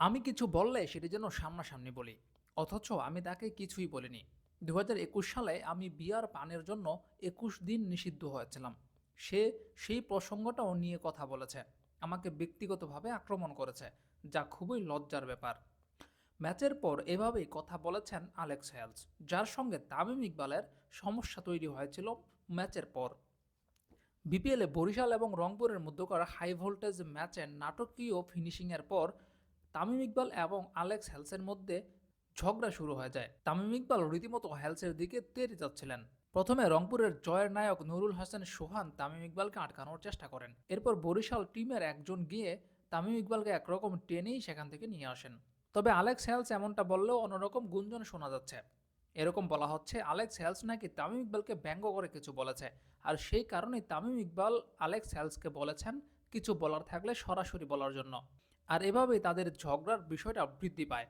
আমি কিছু বললে সেটি যেন সামনাসামনি বলি, অথচ আমি তাকে কিছুই বলিনি। দু হাজার একুশ সালে আমি বিয়ার পানের জন্য একুশ দিন নিষিদ্ধ হয়েছিলাম। সে সেই প্রসঙ্গটাও নিয়ে কথা বলেছে, আমাকে ব্যক্তিগতভাবে আক্রমণ করেছে, যা খুবই লজ্জার ব্যাপার। ম্যাচের পর এভাবেই কথা বলেছেন আলেক্স হেলস, যার সঙ্গে তামিম ইকবালের সমস্যা তৈরি হয়েছিল ম্যাচের পর। বিপিএলে বরিশাল এবং রংপুরের মধ্যকার হাই ভোল্টেজ ম্যাচে নাটকীয় ফিনিশিংয়ের পর তামিম ইকবাল এবং আলেক্স হেলসের মধ্যে ঝগড়া শুরু হয়ে যায়। তামিম ইকবাল রীতিমতো হেলসের দিকে তেড়ে যাচ্ছিলেন। প্রথমে রংপুরের জয়ের নায়ক নুরুল হাসান সোহান তামিম ইকবালকে আটকানোর চেষ্টা করেন। এরপর বরিশাল টিমের একজন গিয়ে তামিম ইকবালকে একরকম টেনেই সেখান থেকে নিয়ে আসেন। তবে আলেক্স হেলস এমনটা বললেও অন্যরকম গুঞ্জন শোনা যাচ্ছে। এরকম বলা হচ্ছে আলেক্স হেলস নাকি তামিম ইকবালকে ব্যঙ্গ করে কিছু বলেছে। আর সেই কারণেই তামিম ইকবাল আলেক্স হেলসকে বলেছেন কিছু বলার থাকলে সরাসরি বলার জন্য। আর এভাবেই তাদের ঝগড়ার বিষয়টা বৃদ্ধি পায়।